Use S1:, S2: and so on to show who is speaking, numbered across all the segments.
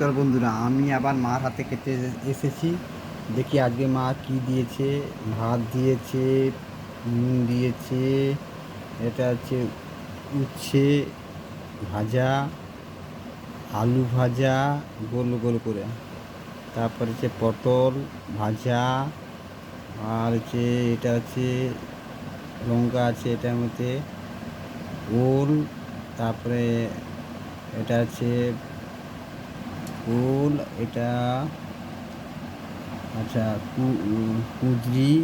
S1: নমস্কার বন্ধুরা, আমি আবার মার হাতে খেতে এসেছি। দেখি আজকে মা কি দিয়েছে, ভাত দিয়েছে নুন দিয়েছে, এটা হচ্ছে উচ্ছে ভাজা, আলু ভাজা, গোল গোল করে। তারপরে হচ্ছে পটল ভাজা, আর হচ্ছে এটা হচ্ছে লঙ্কা আছে এটার মধ্যে, ওল, তারপরে এটা আছে ফুল, এটা আচ্ছা কুঁদরি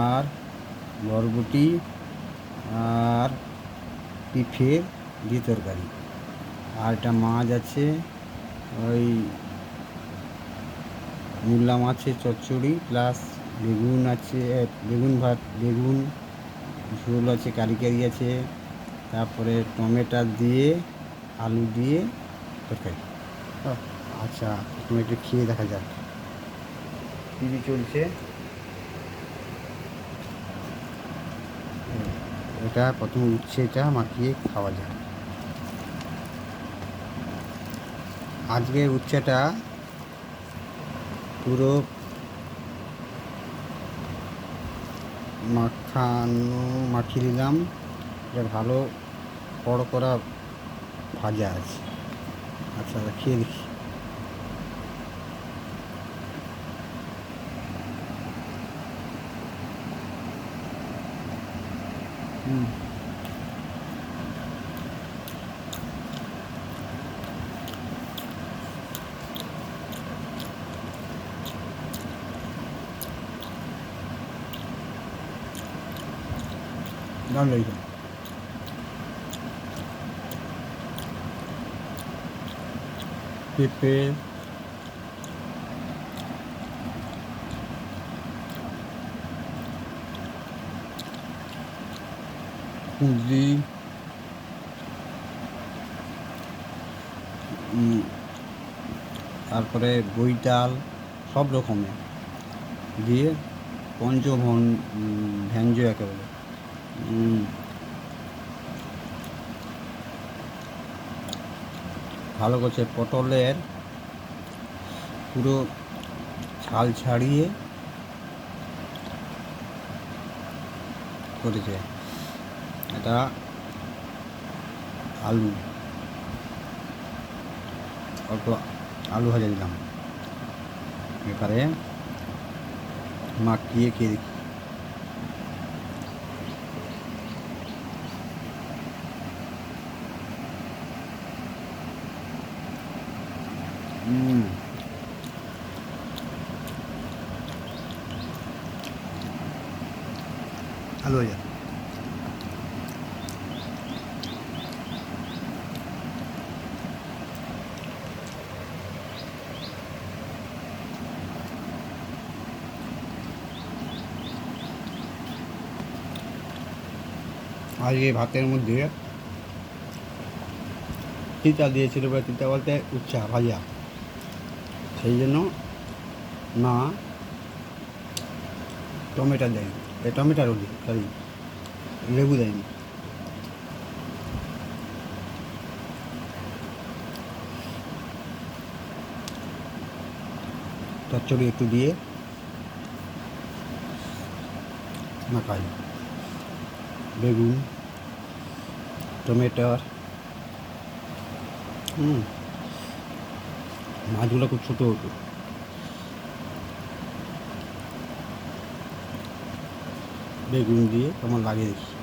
S1: আর বরবটি আর পিফের দিয়ে তরকারি আর একটা মাছ আছে, ওই মূল্লা মাছের চচ্চড়ি, প্লাস বেগুন আছে বেগুন ভাত, বেগুন, ঝোল আছে, কারি কারি আছে, তারপরে টমেটো দিয়ে, আলু দিয়ে তরকারি। আচ্ছা তুমি একটু খেয়ে দেখা যাক। টিভি চলছে? এটা প্রথমে উচ্ছে এটা মাখিয়ে খাওয়া যায় আজকে উচ্ছেটা পুরো মাখানো মাখিয়ে দিলাম এটা ভালো বড় করা ভাজা আছে। আচ্ছা খেয়ে দেখি হুম দাম লেগেছে পেঁপে কুঁদরি তারপরে বইতাল সব রকমের দিয়ে পঞ্চভন ভ্যাঞ্জ একেবারে। ভালো করছে। পটলের পুরো ছাল ছাড়িয়ে করেছে। এটা আলু। অল্প আলু ভাজা দিলাম এবারে মাখিয়ে খেয়ে দেখি। হুম আলু ভাজা আজকে ভাতের মধ্যে তিতা দিয়েছিল বা তিতা বলতে উচ্চা ভাজা সেই জন্য না টমেটো দেয়নি এ টমেটো রোদি সরি লেবু দেয়নি। চচ্চড়ি একটু দিয়ে মাখাই। বেগুন টমেটোর হুম। মাছগুলো খুব ছোটো হতো। বেগুন দিয়ে তোমার লাগে দেখি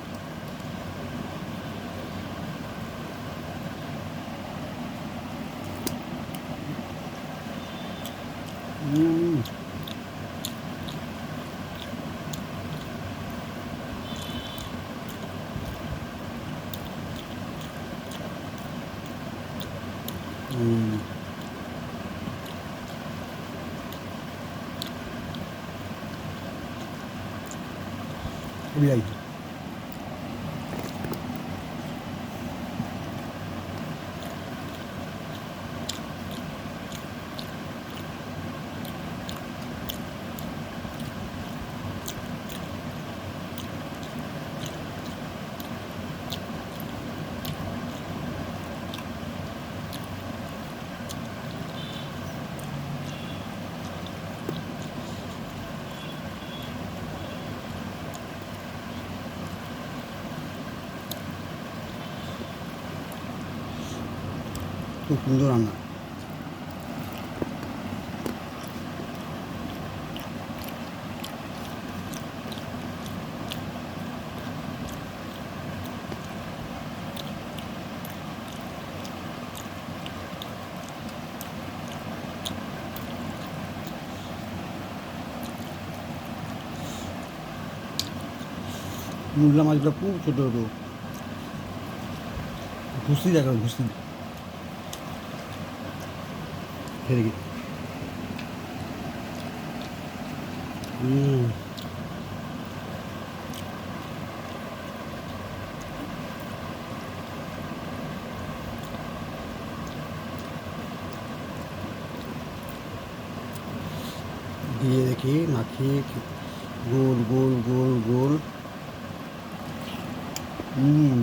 S1: ഉപയോഗിക്കും বিলাই খুব সুন্দর রান্না মূল্যা মাছগুলো খুব ছোটো ছোটো ঘুষি দেখো ঘুষি খেয়ে দেখি হুম দিয়ে দেখি মাখিয়ে খে- গোল গোল গোল গোল হুম হুম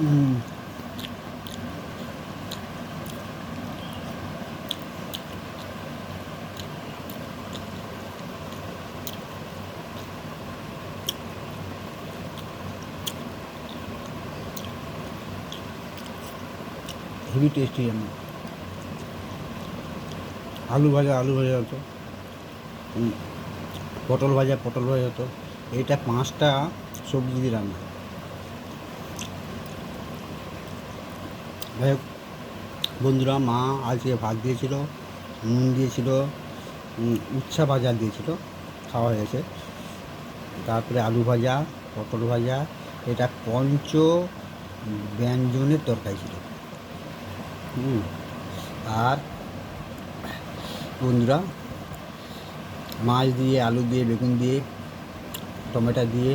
S1: হেভি টেস্টি আমি। আলু ভাজা আলু ভাজা হতো। পটল ভাজা পটল ভাজা হতো। এইটা পাঁচটা সবজি দিয়ে রান্না যাই হোক বন্ধুরা মা আজকে ভাত দিয়েছিল, নুন দিয়েছিল উচ্ছা ভাজা দিয়েছিল, খাওয়া হয়েছে। তারপরে আলু ভাজা, পটল ভাজা, এটা পঞ্চ ব্যঞ্জনের তরকারি ছিল। আর বন্ধুরা মাছ দিয়ে, আলু দিয়ে, বেগুন দিয়ে, টমেটো দিয়ে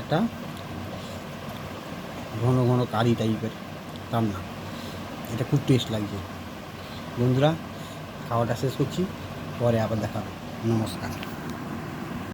S1: একটা ঘন ঘন কারি টাইপের রান্না। এটা খুব টেস্ট লাগছে বন্ধুরা খাওয়াটা শেষ করছি পরে আবার দেখা। নমস্কার